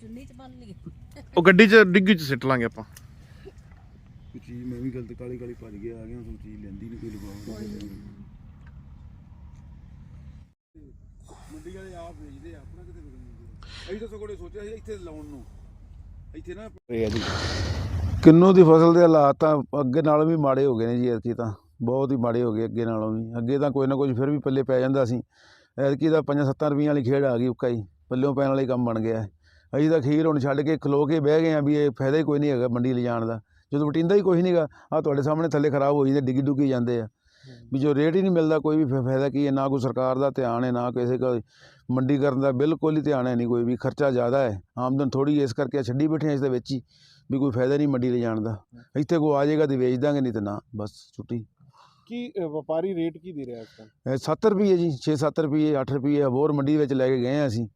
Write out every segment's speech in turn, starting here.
ਚੁੰਨੀ ਚ ਬੰਨ ਲਈ ਉਹ ਗੱਡੀ 'ਚ ਡਿੱਗੀ 'ਚ ਸਿੱਟ ਲਾਂਗੇ ਆਪਾਂ। ਕੋਈ ਚੀਜ਼ ਮੈਂ ਵੀ ਗਲਤ ਕਾਲੀ ਕਾਲੀ ਭੱਜ ਗਿਆ ਆ ਗਿਆ ਹੁਣ ਚੀਜ਼ ਲੈਂਦੀ ਨਹੀਂ ਕੋਈ ਲਗਾਉਂਦਾ ਮੰਡੀ ਵਾਲੇ ਆਪ ਵੇਚਦੇ ਆ ਆਪਣਾ ਕਿਤੇ ਵਿਕਣ ਅਸੀਂ ਤਾਂ ਸਗੋਂ ਸੋਚਿਆ ਸੀ ਇੱਥੇ ਲਾਉਣ ਨੂੰ। ਇੱਥੇ ਨਾ ਕਿੰਨੂ ਦੀ ਫਸਲ ਦੇ ਹਾਲਾਤ ਤਾਂ ਅੱਗੇ ਨਾਲੋਂ ਵੀ ਮਾੜੇ ਹੋ ਗਏ ਨੇ ਜੀ ਐਤਕੀ ਤਾਂ। ਬਹੁਤ ਹੀ ਮਾੜੇ ਹੋ ਗਏ ਅੱਗੇ ਨਾਲੋਂ ਵੀ। ਅੱਗੇ ਤਾਂ ਕੋਈ ਨਾ ਕੁਝ ਫਿਰ ਵੀ ਪੱਲੇ ਪੈ ਜਾਂਦਾ ਸੀ। ਐਤਕੀ ਤਾਂ 5-7 ਰੁਪਈਆਂ ਵਾਲੀ ਖੇਡ ਆ ਗਈ ਉੱਕਾ ਹੀ। ਪੱਲਿਓਂ ਪੈਣ ਵਾਲਾ ਕੰਮ ਬਣ ਗਿਆ। ਹੈ। ਅਸੀਂ ਤਾਂ ਖੀਰ ਹੁਣ ਛੱਡ ਕੇ ਖਲੋ ਕੇ ਬਹਿ ਗਏ ਆ ਵੀ ਇਹ ਫਾਇਦਾ ਹੀ ਕੋਈ ਨਹੀਂ ਹੈਗਾ ਮੰਡੀ ਲਿਜਾਣ ਦਾ। ਜਦੋਂ ਵਟਿੰਦਾ ਹੀ ਕੁਝ ਨਹੀਂਗਾ ਆ ਤੁਹਾਡੇ ਸਾਹਮਣੇ ਥੱਲੇ ਖਰਾਬ ਹੋ ਜਾਂਦੇ ਡਿੱਗੀ ਡੁੱਗੀ ਜਾਂਦੇ ਆ। ਵੀ ਜੋ ਰੇਟ ਹੀ ਨਹੀਂ ਮਿਲਦਾ ਕੋਈ ਵੀ ਫਾਇਦਾ ਕੀ ਹੈ ਨਾ ਕੋਈ ਸਰਕਾਰ ਦਾ ਧਿਆਨ ਹੈ ਨਾ ਕਿਸੇ ਦਾ ਮੰਡੀ ਕਰਨ ਦਾ ਬਿਲਕੁਲ ਹੀ ਧਿਆਨ ਹੈ ਨਹੀਂ ਕੋਈ ਵੀ ਖਰਚਾ ਜ਼ਿਆਦਾ ਹੈ। ਆਮਦਨ ਥੋੜੀ ਇਸ ਕਰਕੇ ਛੱਡੀ ਬੈਠੇ ਇਸ ਦੇ ਵਿੱਚ ਹੀ ਵੀ ਕੋਈ ਫਾਇਦਾ ਨਹੀਂ ਮੰਡੀ ਲਿਜਾਣ ਦਾ। ਇੱਥੇ ਕੋ ਆ ਜਾਏਗਾ ਤੇ ਵੇਚ ਦਾਂਗੇ ਨਹੀਂ ਤੇ ਨਾ ਬਸ ਛੁੱਟੀ। ਕੀ ਵਪਾਰੀ ਰੇਟ ਕੀ ਦੇ ਰਿਹਾ ਇਸ ਟਾਈਮ ਇਹ 7 ਰੁਪਏ ਜੀ 6-7 ਰੁਪਏ 8 ਰੁਪਏ ਹੋਰ ਮੰਡੀ ਵਿੱਚ ਲੈ ਕੇ ਗਏ ਹਾਂ ਅਸੀਂ।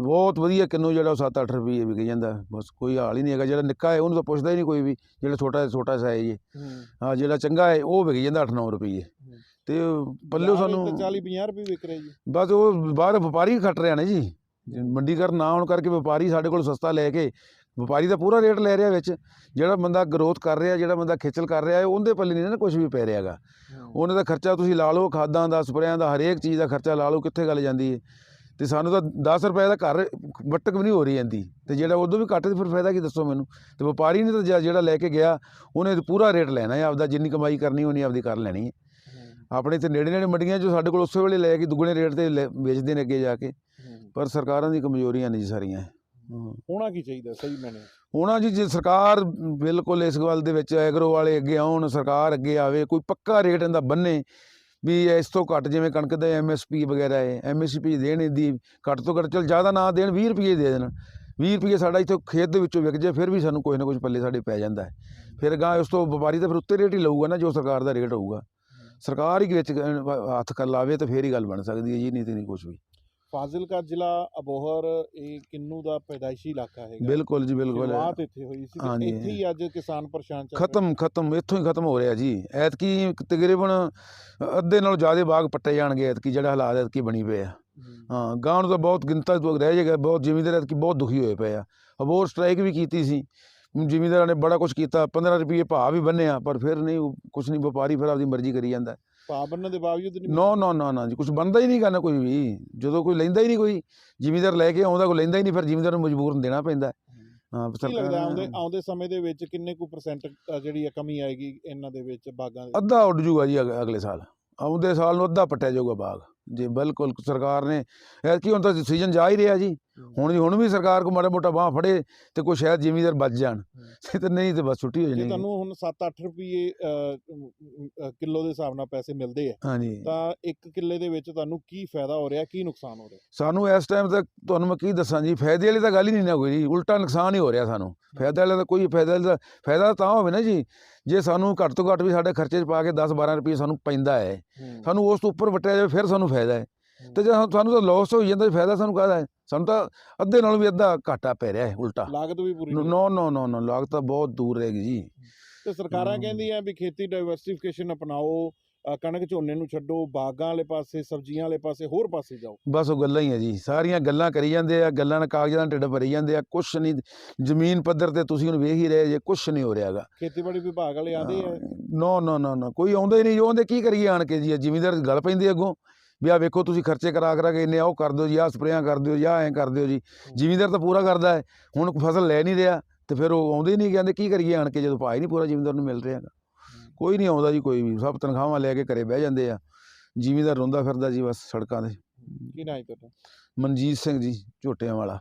ਬਹੁਤ ਵਧੀਆ ਕਿੰਨੂ ਜਿਹੜਾ ਉਹ 7-8 ਰੁਪਏ ਵਿਕ ਜਾਂਦਾ। ਬਸ ਕੋਈ ਹਾਲ ਹੀ ਨਹੀਂ ਹੈਗਾ। ਜਿਹੜਾ ਨਿੱਕਾ ਹੈ ਉਹਨੂੰ ਤਾਂ ਪੁੱਛਦਾ ਹੀ ਨਹੀਂ ਕੋਈ ਵੀ। ਜਿਹੜਾ ਛੋਟਾ ਛੋਟਾ ਸਾਈਜ਼ ਹੈ। ਹੂੰ। ਜਿਹੜਾ ਚੰਗਾ ਹੈ ਉਹ ਵਿਕ ਜਾਂਦਾ 8-9 ਰੁਪਏ ਤੇ ਪੱਲਿਓ ਸਾਨੂੰ 40 50 ਰੁਪਏ ਵਿਕ ਰਿਹਾ ਜੀ। ਬਸ ਉਹ ਬਾਹਰ ਵਪਾਰੀ ਖੱਟ ਰਿਹਾ ਨੇ ਜੀ। ਮੰਡੀਕਰਨ ਨਾ ਹੋਣ ਕਰਕੇ ਵਪਾਰੀ ਸਾਡੇ ਕੋਲ ਸਸਤਾ ਲੈ ਕੇ ਵਪਾਰੀ ਦਾ ਪੂਰਾ ਰੇਟ ਲੈ ਰਿਹਾ ਵਿੱਚ। ਜਿਹੜਾ ਬੰਦਾ ਗਰੋਥ ਕਰ ਰਿਹਾ ਜਿਹੜਾ ਬੰਦਾ ਖੇਚਲ ਕਰ ਰਿਹਾ ਹੈ ਉਹਦੇ ਪੱਲੇ ਨਹੀਂ ਨਾ ਕੁਝ ਵੀ ਪੈ ਰਿਹਾਗਾ ਉਹਨਾਂ ਦਾ ਖਰਚਾ ਤੁਸੀਂ ਲਾ ਲਓ ਖਾਦਾਂ ਦਾ ਸਪਰੇਆਂ ਦਾ ਹਰੇਕ ਚੀਜ਼ ਦਾ ਖਰਚਾ ਲਾ ਲਓ ਕਿੱਥੇ ਗੱਲ ਜਾਂਦੀ ਹੈ? ਤੇ ਸਾਨੂੰ ਤਾਂ 10 ਰੁਪਏ ਦਾ ਘਰ ਵੱਟਕ ਵੀ ਨਹੀਂ ਹੋ ਰਹੀ ਜਾਂਦੀ ਤੇ ਜਿਹੜਾ ਉਦੋਂ ਵੀ ਘੱਟ ਤੇ ਫਿਰ ਫਾਇਦਾ ਕੀ ਦੱਸੋ ਮੈਨੂੰ? ਤੇ ਵਪਾਰੀ ਨੇ ਤਾਂ ਜਿਹੜਾ- ਲੈ ਕੇ ਗਿਆ ਉਹਨੇ ਤਾਂ ਪੂਰਾ ਰੇਟ ਲੈਣਾ ਹੈ ਆਪਦਾ ਜਿੰਨੀ ਕਮਾਈ ਕਰਨੀ ਉਹਨੀ ਆਪਦੀ ਕਰ ਲੈਣੀ ਹੈ। ਆਪਣੇ ਤੇ ਨੇੜੇ ਨੇੜੇ ਮੰਡੀਆਂ ਜੋ ਸਾਡੇ ਕੋਲ ਉਸੇ ਵੇਲੇ ਲੈ ਕੇ ਦੁੱਗਣੇ ਰੇਟ ਤੇ ਵੇਚਦੇ ਨੇ ਅੱਗੇ ਜਾ ਕੇ। ਪਰ ਸਰਕਾਰਾਂ ਦੀ ਕਮਜ਼ੋਰੀਆਂ ਨੇ ਜੀ ਸਾਰੀਆਂ। ਹੋਣਾ ਕੀ ਚਾਹੀਦਾ ਸਹੀ ਮੈਨੇ ਹੋਣਾ ਜੀ ਜੇ ਸਰਕਾਰ ਬਿਲਕੁਲ ਇਸ ਗੱਲ ਦੇ ਵਿੱਚ ਐਗਰੋ ਵਾਲੇ ਅੱਗੇ ਆਉਣ ਸਰਕਾਰ ਅੱਗੇ ਆਵੇ ਕੋਈ ਪੱਕਾ ਰੇਟ ਇਹਦਾ ਬੰਨੇ ਵੀ ਇਸ ਤੋਂ ਘੱਟ ਜਿਵੇਂ ਕਣਕ ਦਾ ਐਮਐਸਪੀ ਵਗੈਰਾ ਹੈ ਐਮਐਸਪੀ ਦੇਣ ਦੀ ਘੱਟ ਤੋਂ ਘੱਟ, ਚਲ ਜ਼ਿਆਦਾ ਨਾ ਦੇਣ 20 ਰੁਪਏ ਦੇ ਦੇਣ। 20 ਰੁਪਏ ਸਾਡਾ ਇੱਥੇ ਖੇਤ ਦੇ ਵਿੱਚੋਂ ਵਿਕ ਜੇ ਫਿਰ ਵੀ ਸਾਨੂੰ ਕੋਈ ਨਾ ਕੁਝ ਪੱਲੇ ਸਾਡੇ ਪੈ ਜਾਂਦਾ ਹੈ। ਫਿਰ ਗਾਂ ਉਸ ਤੋਂ ਵਪਾਰੀ ਤਾਂ ਫਿਰ ਉੱਤੇ ਰੇਟ ਹੀ ਲਊਗਾ ਨਾ, ਜੋ ਸਰਕਾਰ ਦਾ ਰੇਟ ਹੋਊਗਾ। ਸਰਕਾਰ ਹੀ ਵਿੱਚ ਹੱਥ ਕਰ ਲਾਵੇ ਤਾਂ ਫੇਰ ਹੀ ਗੱਲ ਬਣ ਸਕਦੀ ਹੈ ਜੀ, ਨਹੀਂ ਤੇ ਨਹੀਂ ਕੁਝ ਵੀ। ਫਾਜ਼ਿਲਕਾ ਜ਼ਿਲ੍ਹਾ ਅਬੋਹਰ ਇਹ ਕਿੰਨੂ ਦਾ ਪੈਦਾਇਸ਼ੀ ਇਲਾਕਾ ਹੈਗਾ। ਬਿਲਕੁਲ ਜੀ ਬਿਲਕੁਲ। ਸ਼ੁਰੂਆਤ ਇੱਥੇ ਹੋਈ ਸੀ ਤੇ ਹਾਂਜੀ। ਇੱਥੇ ਹੀ ਅੱਜ ਕਿਸਾਨ ਪਰੇਸ਼ਾਨ ਚੱਲ ਰਹੇ ਖਤਮ ਖਤਮ ਇੱਥੋਂ ਹੀ ਖਤਮ ਹੋ ਰਿਹਾ ਜੀ। ਐਤਕੀ ਤਕਰੀਬਨ ਅੱਧੇ ਨਾਲੋਂ ਜ਼ਿਆਦਾ ਬਾਗ ਪੱਟੇ ਜਾਣਗੇ ਐਤਕੀ ਜਿਹੜਾ ਹਾਲਾਤ ਐਤਕੀ ਬਣੀ ਪਏ ਆ। ਹੂੰ। ਹਾਂ ਗਾਂ ਨੂੰ ਤਾਂ ਬਹੁਤ ਗਿਣਤਾ ਤੋਂ ਰਹਿ ਜਾਏਗਾ ਬਹੁਤ ਜ਼ਿਮੀਂਦਾਰ ਐਤਕੀ ਬਹੁਤ ਦੁਖੀ ਹੋਏ ਪਏ ਆ। ਅਬੋਰ ਸਟ੍ਰਾਈਕ ਵੀ ਕੀਤੀ ਸੀ। ਜ਼ਿਮੀਂਦਾਰਾਂ ਨੇ ਬੜਾ ਕੁਝ ਕੀਤਾ 15 ਰੁਪਏ ਭਾਅ ਵੀ ਬੰਨਿਆ ਪਰ ਫਿਰ ਨਹੀਂ ਕੁਝ ਨਹੀਂ ਵਪਾਰੀ ਫਿਰ ਆਪਦੀ ਮਰਜ਼ੀ ਕਰੀ ਜਾਂਦਾ। ਬੰਨਣ ਦੇ ਬਾਵਜੂਦ ਨਹੀਂ ਨੋ ਨੋ ਨੋ ਨਾ ਜੀ ਕੁਝ ਬਣਦਾ ਹੀ ਨਹੀਂ ਕਰਨਾ ਕੋਈ ਵੀ। ਜਦੋਂ ਕੋਈ ਲੈਂਦਾ ਹੀ ਨਹੀਂ ਕੋਈ ਜ਼ਿਮੀਂਦਾਰ ਲੈ ਕੇ ਆਉਂਦਾ ਕੋਈ ਲੈਂਦਾ ਹੀ ਨਹੀਂ ਫਿਰ ਜ਼ਿਮੀਂਦਾਰ ਨੂੰ ਮਜਬੂਰਨ ਦੇਣਾ ਪੈਂਦਾ। ਹਾਂ। ਕੀ ਲੱਗਦਾ ਆਉਂਦੇ ਆਉਂਦੇ ਸਮੇਂ ਦੇ ਵਿੱਚ ਕਿੰਨੇ ਕੁ ਪਰਸੈਂਟ ਜਿਹੜੀ ਹੈ ਕਮੀ ਆਏਗੀ ਇਹਨਾਂ ਦੇ ਵਿੱਚ ਬਾਗਾਂ ਦੇ ਅੱਧਾ ਉੱਡ ਜੂਗਾ ਜੀ ਅਗ- ਅਗਲੇ ਸਾਲ। ਆਉਂਦੇ ਸਾਲ ਨੂੰ ਅੱਧਾ ਪੱਟਿਆ ਜਾਊਗਾ ਬਾਗ। ਜੇ ਬਿਲਕੁਲ ਸਰਕਾਰ ਨੇ ਐਤਕੀ ਹੁਣ ਤਾਂ ਸੀਜ਼ਨ ਜਾ ਹੀ ਰਿਹਾ ਜੀ। ਹੁਣ ਹੁਣ ਵੀ ਸਰਕਾਰ ਕੋ ਮਾੜਾ ਮੋਟਾ ਬਾਹ ਫੜੇ ਤੇ ਕੋਈ ਸ਼ਾਇਦ ਜ਼ਿਮੀਂਦਾਰ ਬਚ ਜਾਣ। ਤੇ ਨਹੀਂ ਤੇ ਬਸ ਛੁੱਟੀ ਹੋ ਜਾਣੀ। ਤੁਹਾਨੂੰ ਹੁਣ 7-8 ਰੁਪਏ ਕਿਲੋ ਦੇ ਹਿਸਾਬ ਨਾਲ ਪੈਸੇ ਮਿਲਦੇ ਆ ਹਾਂਜੀ। ਤਾਂ ਇੱਕ ਕਿੱਲੇ ਦੇ ਵਿੱਚ ਤੁਹਾਨੂੰ ਕੀ ਫਾਇਦਾ ਹੋ ਰਿਹਾ ਕੀ ਨੁਕਸਾਨ ਹੋ ਰਿਹਾ? ਸਾਨੂੰ ਇਸ ਟਾਈਮ ਤੱਕ ਤੁਹਾਨੂੰ ਮੈਂ ਕੀ ਦੱਸਾਂ ਜੀ ਫਾਇਦੇ ਵਾਲੀ ਤਾਂ ਗੱਲ ਹੀ ਨਹੀਂ ਨਾ ਕੋਈ ਜੀ ਉਲਟਾ ਨੁਕਸਾਨ ਹੀ ਹੋ ਰਿਹਾ ਸਾਨੂੰ। ਫਾਇਦਾ ਵਾਲਾ ਤਾਂ ਕੋਈ ਫਾਇਦਾ ਵਾਲਾ ਫਾਇਦਾ ਤਾਂ ਹੋਵੇ ਨਾ ਜੀ। ਜੇ ਸਾਨੂੰ ਘੱਟ ਤੋਂ ਘੱਟ ਵੀ ਸਾਡੇ ਖਰਚੇ 'ਚ ਪਾ ਕੇ 10 12 ਰੁਪਏ ਸਾਨੂੰ ਪੈਂਦਾ ਹੈ ਸਾਨੂੰ ਉਸ ਤੋਂ ਉੱਪਰ ਵਟਿਆ ਜਾਵੇ ਫਿਰ ਸਾਨੂੰ ਫਾਇਦਾ ਹੈ। ਤੇ ਜੇ ਸਾਨੂੰ ਤਾਂ ਲਾਸ ਹੋ ਜਾਂਦਾ ਫਾਇਦਾ ਸਾਨੂੰ ਕਾਹਦਾ ਹੈ? ਸਾਨੂੰ ਤਾਂ ਅੱਧੇ ਨਾਲੋਂ ਵੀ ਅੱਧਾ ਘਾਟਾ ਪੈ ਰਿਹਾ ਹੈ ਉਲਟਾ। ਲਾਗਤ ਵੀ ਪੂਰੀ। ਨੋ ਨੋ ਨੋ ਨੋ ਲਾਗਤ ਤਾਂ ਬਹੁਤ ਦੂਰ ਰਹੇਗੀ ਜੀ। ਤੇ ਸਰਕਾਰਾਂ। ਕਹਿੰਦੀਆਂ ਵੀ ਖੇਤੀ ਡਾਈਵਰਸਿਫਿਕੇਸ਼ਨ ਅਪਣਾਓ ਕਣਕ ਝੋਨੇ ਨੂੰ ਛੱਡੋ ਬਾਗਾਂ ਵਾਲੇ ਪਾਸੇ ਸਬਜ਼ੀਆਂ ਵਾਲੇ ਪਾਸੇ ਹੋਰ ਪਾਸੇ ਜਾਓ। ਬਸ ਉਹ ਗੱਲਾਂ ਹੀ ਆ ਜੀ। ਸਾਰੀਆਂ ਗੱਲਾਂ ਕਰੀ ਜਾਂਦੇ ਆ ਗੱਲਾਂ ਨਾਲ ਕਾਗਜ਼ਾਂ ਨਾਲ ਢਿੱਡ ਭਰੀ ਜਾਂਦੇ ਆ। ਕੁਛ ਨਹੀਂ ਜ਼ਮੀਨ ਪੱਧਰ ਤੇ ਤੁਸੀਂ ਹੁਣ ਵੇਖ ਹੀ ਰਹੇ ਜੇ ਕੁਛ ਨਹੀਂ ਹੋ ਰਿਹਾਗਾ। ਖੇਤੀਬਾੜੀ ਵਿਭਾਗ ਵਾਲੇ ਆਂਦੇ ਆ? ਨੋ ਨੋ ਨੋ ਨੋ ਕੋਈ ਆਉਂਦਾ ਹੀ ਨਹੀਂ ਜੋ। ਆਉਂਦੇ ਕੀ ਕਰੀਏ ਆਣ ਕੇ ਜੀ? ਜ਼ਿਮੀਂਦਾਰ ਗੱਲ ਪੈਂਦੀ ਅੱਗੋਂ। ਵੀ ਆ ਵੇਖੋ ਤੁਸੀਂ ਖਰਚੇ ਕਰਾ ਕਰਾ ਕੇ ਇੰਨੇ ਉਹ ਕਰ ਦਿਓ ਜੀ ਆਹ ਸਪਰੇਆਂ ਕਰ ਦਿਓ ਜਾਂ ਐਂ ਕਰ ਦਿਓ ਜੀ। ਜ਼ਿਮੀਂਦਾਰ ਤਾਂ ਪੂਰਾ ਕਰਦਾ ਹੈ। ਹੁਣ ਫਸਲ ਲੈ ਨਹੀਂ ਰਿਹਾ ਤੇ ਫਿਰ ਉਹ ਆਉਂਦੇ ਨਹੀਂ ਕਹਿੰਦੇ ਕੀ ਕਰੀਏ ਆਣ ਕੇ ਜਦੋਂ ਭਾਅ ਹੀ ਨਹੀਂ ਪੂਰਾ ਜ਼ਿਮੀਂਦਾਰ ਨੂੰ ਮਿਲ ਰਿਹਾ ਗਾ। ਕੋਈ ਨਹੀਂ ਆਉਂਦਾ ਜੀ ਕੋਈ ਵੀ। ਸਭ ਤਨਖਾਹਾਂ ਲੈ ਕੇ ਘਰੇ ਬਹਿ ਜਾਂਦੇ ਆ। ਜ਼ਿਮੀਂਦਾਰ ਰੋਂਦਾ ਫਿਰਦਾ ਜੀ ਬਸ ਸੜਕਾਂ 'ਤੇ। ਕੀ ਨਾ ਤੁਹਾਡਾ? ਮਨਜੀਤ ਸਿੰਘ ਜੀ ਝੋਟਿਆਂ ਵਾਲਾ।